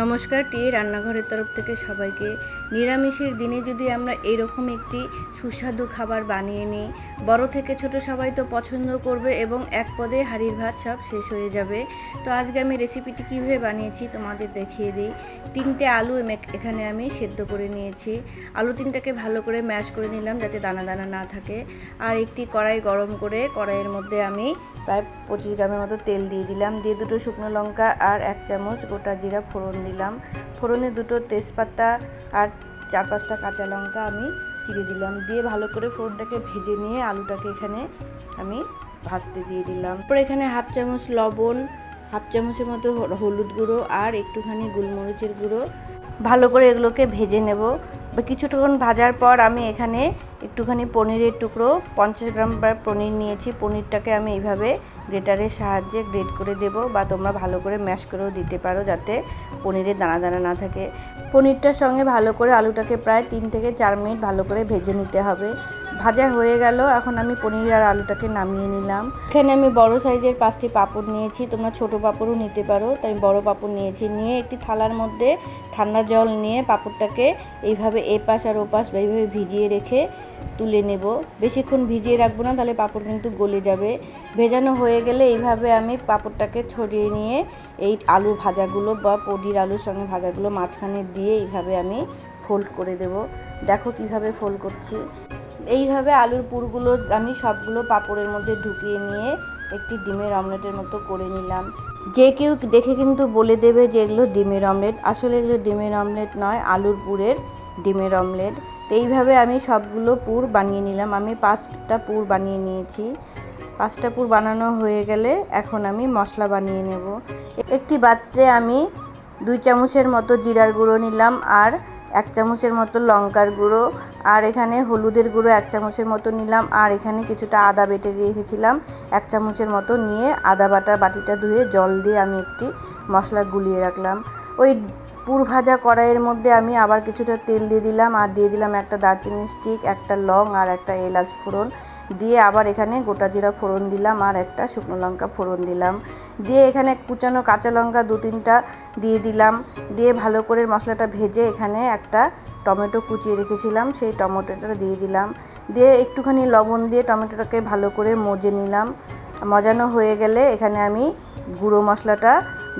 নমস্কার টি রান্নাঘরের তরফ থেকে সবাইকে। নিরামিষের দিনে যদি আমরা এরকম একটি সুস্বাদু খাবার বানিয়ে নিই, বড় থেকে ছোট সবাই তো পছন্দ করবে এবং এক পদে হাঁড়ির ভাত সব শেষ হয়ে যাবে। তো আজকে আমি রেসিপিটি কীভাবে বানিয়েছি তোমাদের দেখিয়ে দিই। তিনটে আলু এখানে আমি সেদ্ধ করে নিয়েছি। আলু তিনটাকে ভালো করে ম্যাশ করে নিলাম যাতে দানা দানা না থাকে। আর একটি কড়াই গরম করে কড়াইয়ের মধ্যে আমি প্রায় পঁচিশ গ্রামের মতো তেল দিয়ে দিলাম। দিয়ে দুটো শুকনো লঙ্কা আর এক চামচ গোটা জিরা ফোড়ন দিলাম ফোড়নে দুটো তেজপাতা আর চার পাঁচটা কাঁচা লঙ্কা আমি চিড়ে দিলাম। দিয়ে ভালো করে ফোড়নটাকে ভেজে নিয়ে আলুটাকে এখানে আমি ভাজতে দিয়ে দিলাম। তারপর এখানে হাফ চামচ লবণ, হাফ চামচের মতো হলুদ গুঁড়ো আর একটুখানি গোলমরিচের গুঁড়ো ভালো করে এগুলোকে ভেজে নেব। কিছুক্ষণ ভাজার পর আমি এখানে একটুখানি পনিরের টুকরো, পঞ্চাশ গ্রাম বা পনির নিয়েছি। পনিরটাকে আমি এইভাবে গ্রেটারের সাহায্যে গ্রেট করে দেব বা তোমরা ভালো করে ম্যাশ করেও দিতে পারো যাতে পনিরের দানা দানা না থাকে। পনিরটার সঙ্গে ভালো করে আলুটাকে প্রায় তিন থেকে চার মিনিট ভালো করে ভেজে নিতে হবে। ভাজা হয়ে গেল। এখন আমি পনির আর আলুটাকে নামিয়ে নিলাম। এখানে আমি বড় সাইজের পাঁচটি পাঁপড় নিয়েছি। তোমরা ছোট পাঁপড়ও নিতে পারো। তাই আমি বড় পাঁপড় নিয়েছি। নিয়ে একটি থালার মধ্যে ঠান্ডা জল নিয়ে পাঁপড়টাকে এইভাবে এপাশ আর ওপাশ এইভাবে ভিজিয়ে রেখে তুলে নেব। বেশিক্ষণ ভিজিয়ে রাখব না, তাহলে পাঁপড় কিন্তু গলে যাবে। ভেজানো হয়ে গেলে এইভাবে আমি পাঁপড়টাকে ছড়িয়ে নিয়ে এই আলু ভাজাগুলো বা পনির আলুর সঙ্গে ভাজাগুলো মাঝখানে দিয়ে এইভাবে আমি ফোল্ড করে দেব। দেখো কীভাবে ফোল্ড করছি। এইভাবে আলুর পুরগুলো আমি সবগুলো পাঁপড়ের মধ্যে ঢুকিয়ে নিয়ে একটি ডিমের অমলেটের মতো করে নিলাম। যে কেউ দেখে কিন্তু বলে দেবে যে এগুলো ডিমের অমলেট। আসলে এগুলো ডিমের অমলেট নয়, আলুর পুরের ডিমের অমলেট। তো এইভাবে আমি সবগুলো পুর বানিয়ে নিলাম। আমি পাঁচটা পুর বানিয়ে নিয়েছি। পাঁচটা পুর বানানো হয়ে গেলে এখন আমি মশলা বানিয়ে নেব। একটি পাত্রে আমি দুই চামচের মতো জিরার গুঁড়ো নিলাম আর এক চামচের মতো লঙ্কার গুঁড়ো, আর এখানে হলুদের গুঁড়ো এক চামচের মতো নিলাম, আর এখানে কিছুটা আদা বেটে রেখেছিলাম। এক চামচের মতো নিয়ে আদা বাটা বাটিটা ধুয়ে জল দিয়ে আমি একটি মশলা গুলিয়ে রাখলাম। ওই পুর ভাজা কড়াইয়ের মধ্যে আমি আবার কিছুটা তেল দিয়ে দিলাম। আর দিয়ে দিলাম একটা দারচিনি স্টিক একটা লং আর একটা এলাচ ফোড়ন। দিয়ে আবার এখানে গোটা জিরা ফোড়ন দিলাম আর একটা শুকনো লঙ্কা ফোড়ন দিলাম। দিয়ে এখানে কুচানো কাঁচা লঙ্কা দু তিনটা দিয়ে দিলাম। দিয়ে ভালো করে মশলাটা ভেজে এখানে একটা টমেটো কুচিয়ে রেখেছিলাম, সেই টমেটোটা দিয়ে দিলাম। দিয়ে একটুখানি লবণ দিয়ে টমেটোটাকে ভালো করে মজে নিলাম। মজানো হয়ে গেলে এখানে আমি গুঁড়ো মশলাটা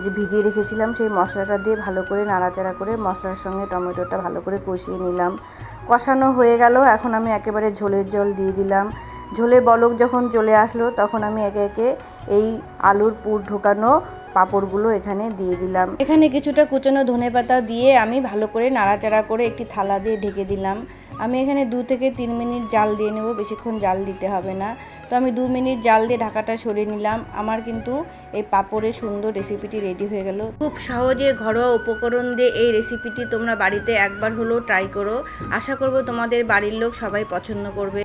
যে ভিজিয়ে রেখেছিলাম, সেই মশলাটা দিয়ে ভালো করে নাড়াচাড়া করে মশলার সঙ্গে টমেটোটা ভালো করে কষিয়ে নিলাম। কষানো হয়ে গেল, এখন আমি একেবারে ঝোলের জল দিয়ে দিলাম। ঝোলে বলক যখন চলে আসলো, তখন আমি একে একে এই আলুর পুর ঢোকানো পাঁপড়গুলো এখানে দিয়ে দিলাম। এখানে কিছুটা কুচানো ধনেপাতা দিয়ে আমি ভালো করে নাড়াচাড়া করে একটি থালা দিয়ে ঢেকে দিলাম। আমি এখানে দু থেকে তিন মিনিট জাল দিয়ে নেব, বেশিক্ষণ জাল দিতে হবে না। তো আমি দু মিনিট জাল দিয়ে ঢাকাটা সরিয়ে নিলাম। আমার কিন্তু এই পাপড়ের সুন্দর রেসিপিটি রেডি হয়ে গেল। খুব সহজে ঘরোয়া উপকরণ দিয়ে এই রেসিপিটি তোমরা বাড়িতে একবার হলেও ট্রাই করো। আশা করব তোমাদের বাড়ির লোক সবাই পছন্দ করবে।